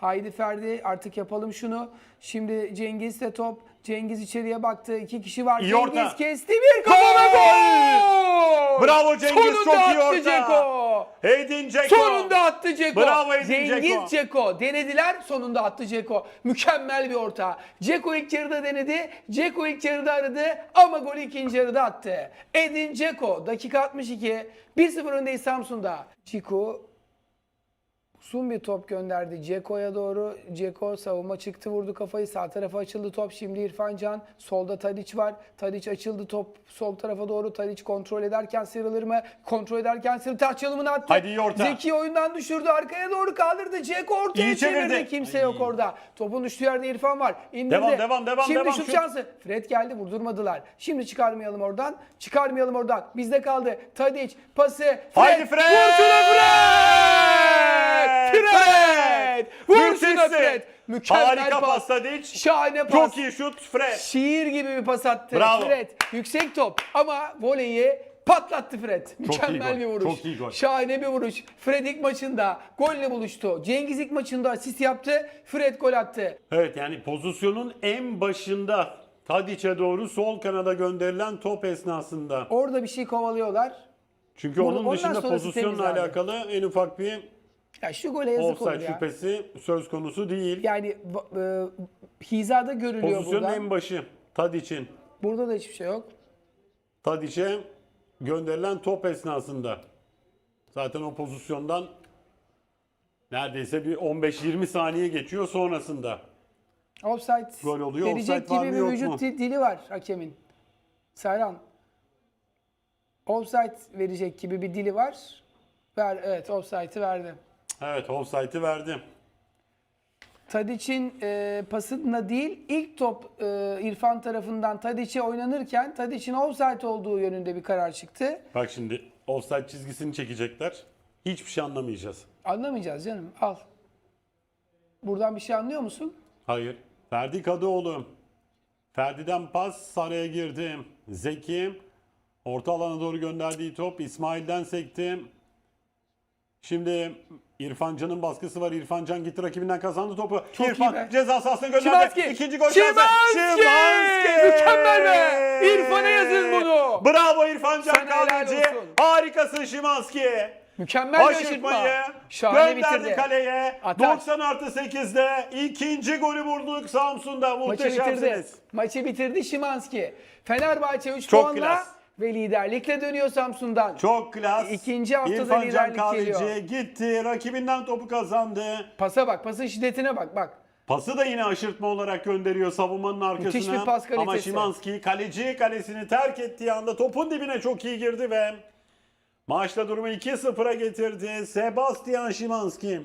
Haydi Ferdi artık yapalım şunu. Şimdi Cengiz de top. Cengiz içeriye baktı. İki kişi var. İyi Cengiz orta. kesti bir ve gol! Bravo Cengiz, Sonunda çok iyi orta. Ceko. Edin Dzeko. Sonunda attı Ceko. Bravo Edin Cengiz Dzeko. Ceko. Denediler sonunda attı Ceko. Mükemmel bir orta. Ceko ilk yarıda denedi. Ceko ilk yarıda aradı ama golü ikinci yarıda attı. Edin Ceko dakika 62. 1-0 öndeyiz Samsun'da. Ceko Uzun bir top gönderdi Ceko'ya doğru. Ceko savunma çıktı vurdu kafayı. Sağ tarafa açıldı top. Şimdi İrfan Can. Solda Tadiç var. Tadiç açıldı top sol tarafa doğru. Tadiç kontrol ederken sıyrılır mı? Kontrol ederken sıyrılır. Taç çalımını attı. Hadi iyi orta. Zeki oyundan düşürdü. Arkaya doğru kaldırdı. Ceko ortaya İyi çevirdi. çevirdi. Kimse Ay. yok orada. Topun düştüğü yerde İrfan var. İndirdi. Devam, devam, devam, Şimdi devam. şut Şut. şansı. Fred geldi vurdurmadılar. Şimdi çıkarmayalım oradan. Çıkarmayalım oradan. Bizde kaldı. Tadiç pası. Fred. Haydi Fred! Vur şuna Fred! Müthişsin. Fred! Mükemmel Harika pas. Tadic. Şahane pas. Çok iyi şut Fred. Şiir gibi bir pas attı Bravo. Fred. Yüksek top ama voleyi patlattı Fred. Mükemmel gol, bir vuruş. çok iyi gol. Şahane bir vuruş. Fred ilk maçında golle buluştu. Cengiz ilk maçında asist yaptı. Fred gol attı. Evet yani pozisyonun en başında Tadic'e doğru sol kanada gönderilen top esnasında. Orada bir şey kovalıyorlar. Çünkü onun ondan dışında sonrası pozisyonla temiz abi. alakalı en ufak bir Ya şu gole yazık olur offside ya. şüphesi söz konusu değil. Yani e, hizada görülüyor Pozisyonun burada. en başı Tadic'in. Burada da hiçbir şey yok. Tadic'e gönderilen top esnasında. Zaten o pozisyondan neredeyse bir 15-20 saniye geçiyor sonrasında. Offside Gol oluyor. verecek Offside var gibi mı, bir yok vücut mu? di- dili var hakemin. Serhan. Offside verecek gibi bir dili var. Ver, evet offside'ı verdi. Evet offside'ı verdi. Tadiç'in e, pasında değil ilk top e, İrfan tarafından Tadiç'e oynanırken Tadiç'in offside olduğu yönünde bir karar çıktı. Bak şimdi offside çizgisini çekecekler. Hiçbir şey anlamayacağız. Anlamayacağız canım al. Buradan bir şey anlıyor musun? Hayır. Ferdi Kadıoğlu. Ferdi'den pas Sarı'ya girdi. Zeki. Orta alana doğru gönderdiği top İsmail'den sekti. Şimdi İrfan Can'ın baskısı var. İrfan Can gitti rakibinden kazandı topu. Çok iyi İrfan be. ceza sahasına gönderdi. Şimanski. İkinci gol Şimanski. şansı. Şimanski. Mükemmel be. İrfan'a yazın bunu. Bravo İrfan Can Sana Kahveci. Harikasın Şimanski. Mükemmel bir aşırtma. Şahane gönderdi bitirdi. kaleye. Atar. 90 artı 8'de ikinci golü vurduk Samsun'da. Maçı bitirdi. Muhteşemsiniz. Maçı bitirdi Şimanski. Fenerbahçe 3 Çok puanla klas. Ve liderlikle dönüyor Samsun'dan. Çok klas. İkinci haftada İrfan Can liderlik Kahveci geliyor. gitti. Rakibinden topu kazandı. Pasa bak, pasın şiddetine bak bak. Pası da yine aşırtma olarak gönderiyor savunmanın arkasına. Müthiş bir pas Ama kalitesi. Şimanski kaleci kalesini terk ettiği anda topun dibine çok iyi girdi ve maçta durumu 2-0'a getirdi. Sebastian Şimanski.